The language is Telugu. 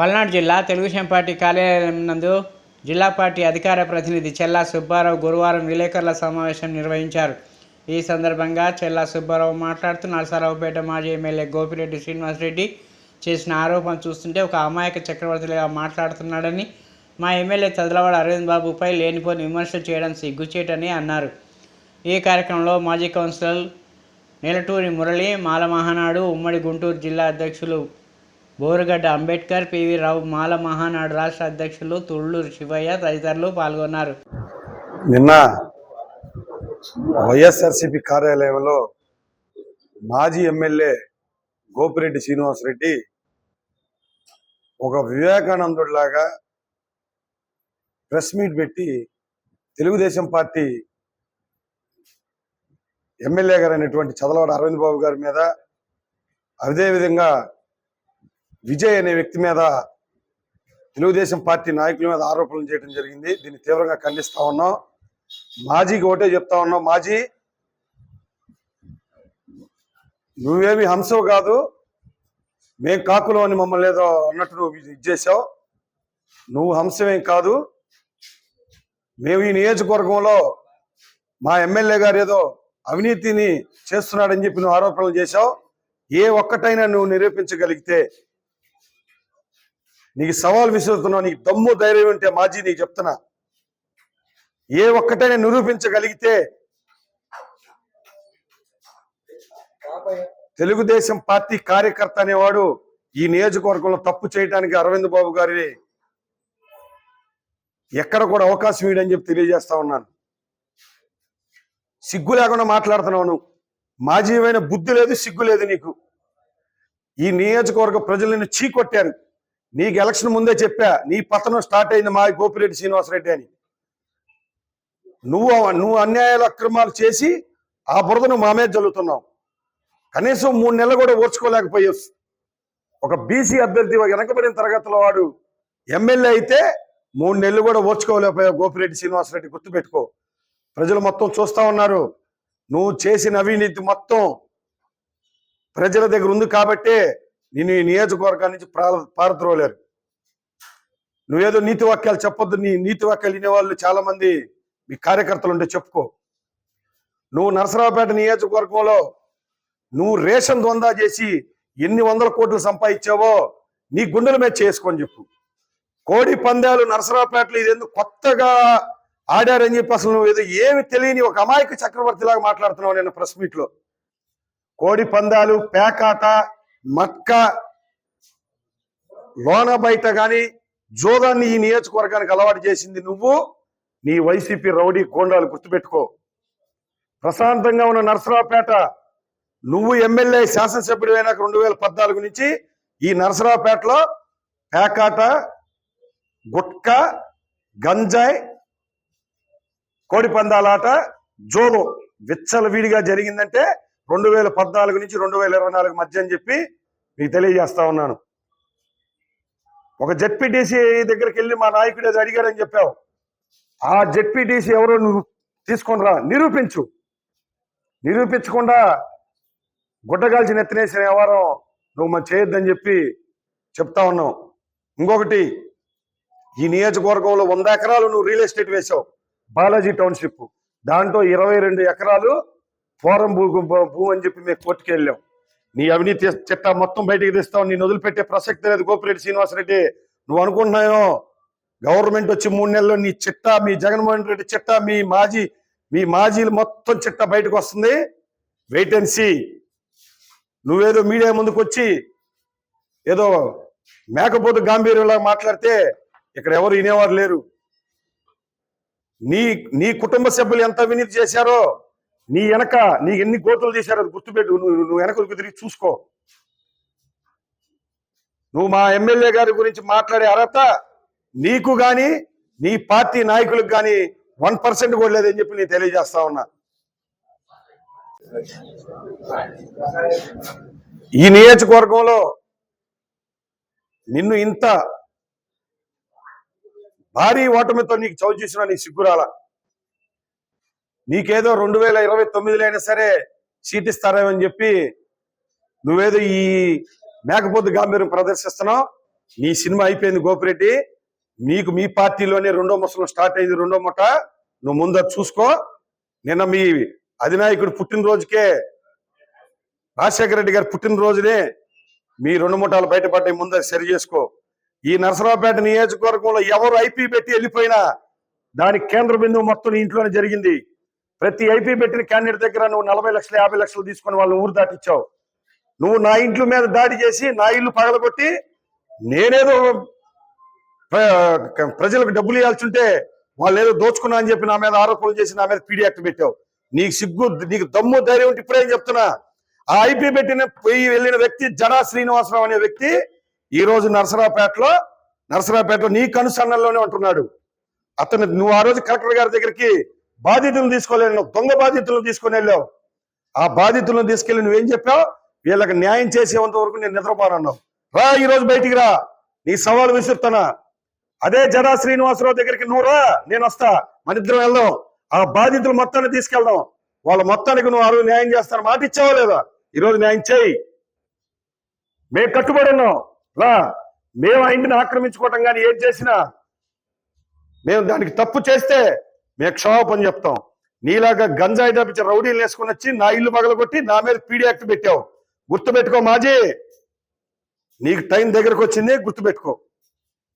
పల్నాడు జిల్లా తెలుగుదేశం పార్టీ కార్యాలయం నందు జిల్లా పార్టీ అధికార ప్రతినిధి చెల్లా సుబ్బారావు గురువారం విలేకరుల సమావేశం నిర్వహించారు. ఈ సందర్భంగా చెల్లా సుబ్బారావు మాట్లాడుతూ నరసరావుపేట మాజీ ఎమ్మెల్యే గోపిరెడ్డి శ్రీనివాసరెడ్డి చేసిన ఆరోపణ చూస్తుంటే ఒక అమాయక చక్రవర్తిగా మాట్లాడుతున్నాడని మా ఎమ్మెల్యే చదలవాడ అరవింద్ బాబుపై లేనిపోని విమర్శలు చేయడం సిగ్గుచేటని అన్నారు. ఈ కార్యక్రమంలో మాజీ కౌన్సిలర్ నేలటూరి మురళి మాల మహానాడు ఉమ్మడి గుంటూరు జిల్లా అధ్యక్షులు బోరుగడ్డ అంబేద్కర్ పివి రావు మాల మహానాడు రాష్ట్ర అధ్యక్షులు తుళ్ళూరు శివయ్య తదితరులు పాల్గొన్నారు. నిన్న వైఎస్ఆర్సిపి కార్యాలయంలో మాజీ ఎమ్మెల్యే గోపిరెడ్డి శ్రీనివాసరెడ్డి ఒక వివేకానందుడిలాగా ప్రెస్ మీట్ పెట్టి తెలుగుదేశం పార్టీ ఎమ్మెల్యే గారు అయినటువంటి చదలవాడ అరవింద్ బాబు గారి మీద అదేవిధంగా విజయ్ అనే వ్యక్తి మీద తెలుగుదేశం పార్టీ నాయకుల మీద ఆరోపణలు చేయడం జరిగింది. దీన్ని తీవ్రంగా ఖండిస్తా ఉన్నాం. మాజీకి ఒకటే చెప్తా ఉన్నాం. మాజీ నువ్వేమి హంసవు కాదు. మేం కాకులు అని మమ్మల్ని ఏదో అన్నట్టు నువ్వు ఇది చేసావు నువ్వు హంసమేం కాదు. మేము ఈ నియోజకవర్గంలో మా ఎమ్మెల్యే గారు ఏదో అవినీతిని చేస్తున్నాడని చెప్పి నువ్వు ఆరోపణలు చేశావు. ఏ ఒక్కటైనా నువ్వు నిరూపించగలిగితే నీకు సవాల్ విసురుతున్నావు నీకు దమ్ము ధైర్యం ఉంటే మాజీ నీకు చెప్తున్నా. ఏ ఒక్కటైనా నిరూపించగలిగితే తెలుగుదేశం పార్టీ కార్యకర్త అనేవాడు ఈ నియోజకవర్గంలో తప్పు చేయడానికి అరవింద్ బాబు గారిని ఎక్కడ కూడా అవకాశం ఇవ్వడని చెప్పి తెలియజేస్తా ఉన్నాను. సిగ్గు లేకుండా మాట్లాడుతున్నాను నువ్వు. మాజీవైన బుద్ధి లేదు సిగ్గు లేదు నీకు. ఈ నియోజకవర్గ ప్రజలను చీకొట్టారు. నీకు ఎలక్షన్ ముందే చెప్పా నీ పతనం స్టార్ట్ అయింది మా గోపిరెడ్డి శ్రీనివాసరెడ్డి అని. నువ్వు నువ్వు అన్యాయాలు అక్రమాలు చేసి ఆ బురదను మా మీద జల్లుతున్నావు. కనీసం మూడు నెలలు కూడా ఓర్చుకోలేకపోయావు. ఒక బీసీ అభ్యర్థి వెనకబడిన తరగతిలో వాడు ఎమ్మెల్యే అయితే మూడు నెలలు కూడా ఓర్చుకోలేకపోయావు గోపిరెడ్డి శ్రీనివాసరెడ్డి గుర్తుపెట్టుకో. ప్రజలు మొత్తం చూస్తా ఉన్నారు. నువ్వు చేసిన అవినీతి మొత్తం ప్రజల దగ్గర ఉంది కాబట్టే నేను ఈ నియోజకవర్గాన్ని నుంచి పారద్రోలేరు. నువ్వేదో నీతి వాక్యాలు చెప్పొద్దు నీ నీతి వాక్యాలు వినేవాళ్ళు చాలా మంది మీ కార్యకర్తలు ఉంటే చెప్పుకో. నువ్వు నరసరావుపేట నియోజకవర్గంలో నువ్వు రేషన్ దొందా చేసి ఎన్ని వందల కోట్లు సంపాదించావో నీ గుండెల మీద చేసుకొని చెప్పు. కోడి పందాలు నరసరావుపేటలో ఎందుకు కొత్తగా ఆడారని చెప్పి అసలు నువ్వు ఏదో ఏమి తెలియని ఒక అమాయక చక్రవర్తిలాగా మాట్లాడుతున్నావు నేను ప్రెస్ మీట్లో కోడి పందాలు పేకాట మక్క లోన బయట కానీ జోదాన్ని ఈ నియోజకవర్గానికి అలవాటు చేసింది నువ్వు నీ వైసీపీ రౌడీ కోండాలు గుర్తుపెట్టుకో. ప్రశాంతంగా ఉన్న నరసరావుపేట నువ్వు ఎమ్మెల్యే శాసనసభ్యుడు అయినాక రెండు వేల పద్నాలుగు నుంచి ఈ నరసరావుపేటలో పేకాట గుట్క గంజాయి కోడిపందాలాట జోలు విచ్చలవిడిగా జరిగిందంటే రెండు వేల పద్నాలుగు నుంచి రెండు వేల ఇరవై నాలుగు మధ్య అని చెప్పి మీకు తెలియజేస్తా ఉన్నాను. ఒక జెడ్పీటీసీ దగ్గరికి వెళ్ళి మా నాయకుడు ఏదో అడిగారని చెప్పావు. ఆ జెడ్పీటీసీ ఎవరో నువ్వు తీసుకొని రా నిరూపించు. నిరూపించకుండా గుడ్డగాల్చి నెత్తినేసిన వ్యవహారం నువ్వు మనం చేయొద్దని చెప్పి చెప్తా ఉన్నావు. ఇంకొకటి ఈ నియోజకవర్గంలో వంద ఎకరాలు నువ్వు రియల్ ఎస్టేట్ వేసావు బాలాజీ టౌన్షిప్. దాంట్లో ఇరవై రెండు ఎకరాలు ఫోరం భూ భూ అని చెప్పి మేము కోర్టుకు వెళ్ళాం. నీ అవినీతి చిట్టా మొత్తం బయటికి తెస్తావు నేను వదిలిపెట్టే ప్రసక్తి లేదు. గోపిరెడ్డి శ్రీనివాసరెడ్డి నువ్వు అనుకుంటున్నాయో గవర్నమెంట్ వచ్చి మూడు నెలల్లో నీ చిట్టా మీ జగన్మోహన్ రెడ్డి చిట్టా మీ మాజీ మీ మాజీలు మొత్తం చిట్టా బయటకు వస్తుంది. వెయిట్ అండ్ సీ నువ్వేదో మీడియా ముందుకు వచ్చి ఏదో మేకపోతు గాంభీర్యంలా మాట్లాడితే ఇక్కడ ఎవరు వినేవారు లేరు. నీ నీ కుటుంబ సభ్యులు ఎంత అవినీతి చేశారో నీ వెనక నీకు ఎన్ని గోతులు చేశారో అది గుర్తుపెట్టు. నువ్వు నువ్వు వెనకకు తిరిగి చూసుకో. నువ్వు మా ఎమ్మెల్యే గారి గురించి మాట్లాడే అర్హత నీకు కానీ నీ పార్టీ నాయకులకు కానీ వన్ పర్సెంట్ కూడా లేదని చెప్పి నేను తెలియజేస్తా ఉన్నా. ఈ నియోజకవర్గంలో నిన్ను ఇంత భారీ ఓటమితో నీకు చవి చేసిన నీ సిగ్గురాల నీకేదో రెండు వేల ఇరవై తొమ్మిదిలో అయినా సరే సీట్ ఇస్తారేమని చెప్పి నువ్వేదో ఈ మేకపోతు గాంభీర్యం ప్రదర్శిస్తున్నావు. నీ సినిమా అయిపోయింది గోపిరెడ్డి. నీకు మీ పార్టీలోనే రెండో ముసలం స్టార్ట్ అయింది రెండో ముఠ. నువ్వు ముందర చూసుకో. నిన్న మీ అధినాయకుడు పుట్టినరోజుకే రాజశేఖర రెడ్డి గారు పుట్టినరోజునే మీ రెండు ముఠాలు బయటపడ్డాయి. ముందర సరి చేసుకో. ఈ నరసరావుపేట నియోజకవర్గంలో ఎవరు ఐపీ పెట్టి వెళ్ళిపోయినా దాని కేంద్ర బిందువు మొత్తం ఇంట్లోనే జరిగింది. ప్రతి ఐపీ పెట్టిన క్యాండిడేట్ దగ్గర నువ్వు నలభై లక్షలు యాభై లక్షలు తీసుకొని వాళ్ళని ఊరు దాటిచ్చావు. నువ్వు నా ఇంట్ల మీద దాడి చేసి నా ఇల్లు పగలగొట్టి నేనేదో ప్ర- ప్రజలకు డబ్బులు ఇవ్వాల్సి ఉంటే వాళ్ళు ఏదో దోచుకున్నా అని చెప్పి నా మీద ఆరోపణలు చేసి నా మీద పీడీ యాక్ట్ పెట్టావు. నీకు సిగ్గు నీకు దమ్ము ధైర్యం ఉంటే ఇప్పుడేం చెప్తున్నా? ఆ ఐపీ పెట్టిన పోయి వెళ్ళిన వ్యక్తి జనా శ్రీనివాసరావు అనే వ్యక్తి ఈ రోజు నరసరావుపేటలో నరసరావుపేటలో నీ కనుసన్నల్లోనే ఉంటున్నాడు. అతను నువ్వు ఆ రోజు కలెక్టర్ గారి దగ్గరికి బాధితులను తీసుకోలేను దొంగ బాధితులను తీసుకొని వెళ్ళావు. ఆ బాధితులను తీసుకెళ్ళి నువ్వేం చెప్పావు? వీళ్ళకి న్యాయం చేసేంత వరకు నేను నిద్రపోనన్నావు. రా ఈ రోజు బయటికి రా. నీ సవాలు విసురుతానా అదే జరా శ్రీనివాసరావు దగ్గరికి నువ్వు రా నేను వస్తా. మన ఇద్దరం వెళ్దాం. ఆ బాధితులు మొత్తాన్ని తీసుకెళ్దాం. వాళ్ళ మొత్తానికి నువ్వు ఆ న్యాయం చేస్తాను మాట ఇచ్చావా లేదా? ఈ రోజు న్యాయం చేయి. మేము కట్టుబడి ఉన్నాం. రా. మేము ఆ ఇంటిని ఆక్రమించుకోవటం కానీ ఏం చేసినా మేము దానికి తప్పు చేస్తే మేము క్షమాపణ చెప్తాం. నీలాగా గంజాయి తప్పించి రౌడీలు వేసుకుని వచ్చి నా ఇల్లు పగలగొట్టి నా మీద పీడీ యాక్ట్ పెట్టావు. గుర్తుపెట్టుకో మాజీ. నీకు టైం దగ్గరకు వచ్చింది గుర్తుపెట్టుకో.